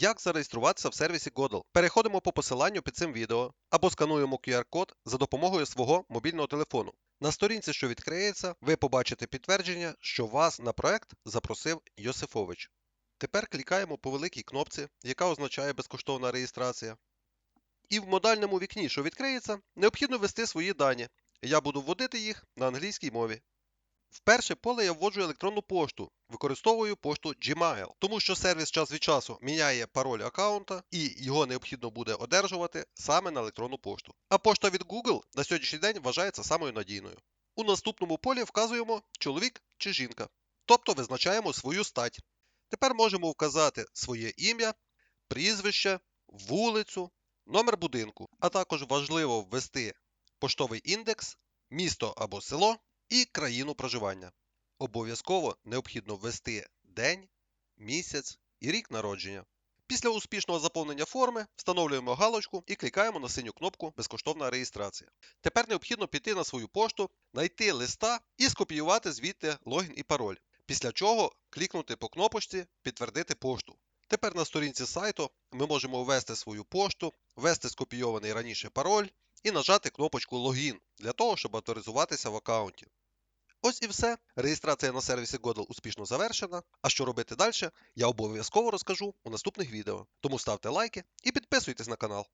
Як зареєструватися в сервісі Godel? Переходимо по посиланню під цим відео або скануємо QR-код за допомогою свого мобільного телефону. На сторінці, що відкриється, ви побачите підтвердження, що вас на проект запросив Йосифович. Тепер клікаємо по великій кнопці, яка означає безкоштовна реєстрація. І в модальному вікні, що відкриється, необхідно ввести свої дані. Я буду вводити їх на англійській мові. В перше поле я вводжу електронну пошту, використовую пошту Gmail, тому що сервіс час від часу міняє пароль аккаунта і його необхідно буде одержувати саме на електронну пошту. А пошта від Google на сьогоднішній день вважається самою надійною. У наступному полі вказуємо чоловік чи жінка, тобто визначаємо свою стать. Тепер можемо вказати своє ім'я, прізвище, вулицю, номер будинку, а також важливо ввести поштовий індекс, місто або село і країну проживання. Обов'язково необхідно ввести день, місяць і рік народження. Після успішного заповнення форми встановлюємо галочку і клікаємо на синю кнопку Безкоштовна реєстрація. Тепер необхідно піти на свою пошту, знайти листа і скопіювати звідти логін і пароль. Після чого клікнути по кнопочці Підтвердити пошту. Тепер на сторінці сайту ми можемо ввести свою пошту, ввести скопійований раніше пароль і нажати кнопочку Логін для того, щоб авторизуватися в аккаунті. Ось і все. Реєстрація на сервісі Godel успішно завершена. А що робити далі, я обов'язково розкажу у наступних відео. Тому ставте лайки і підписуйтесь на канал.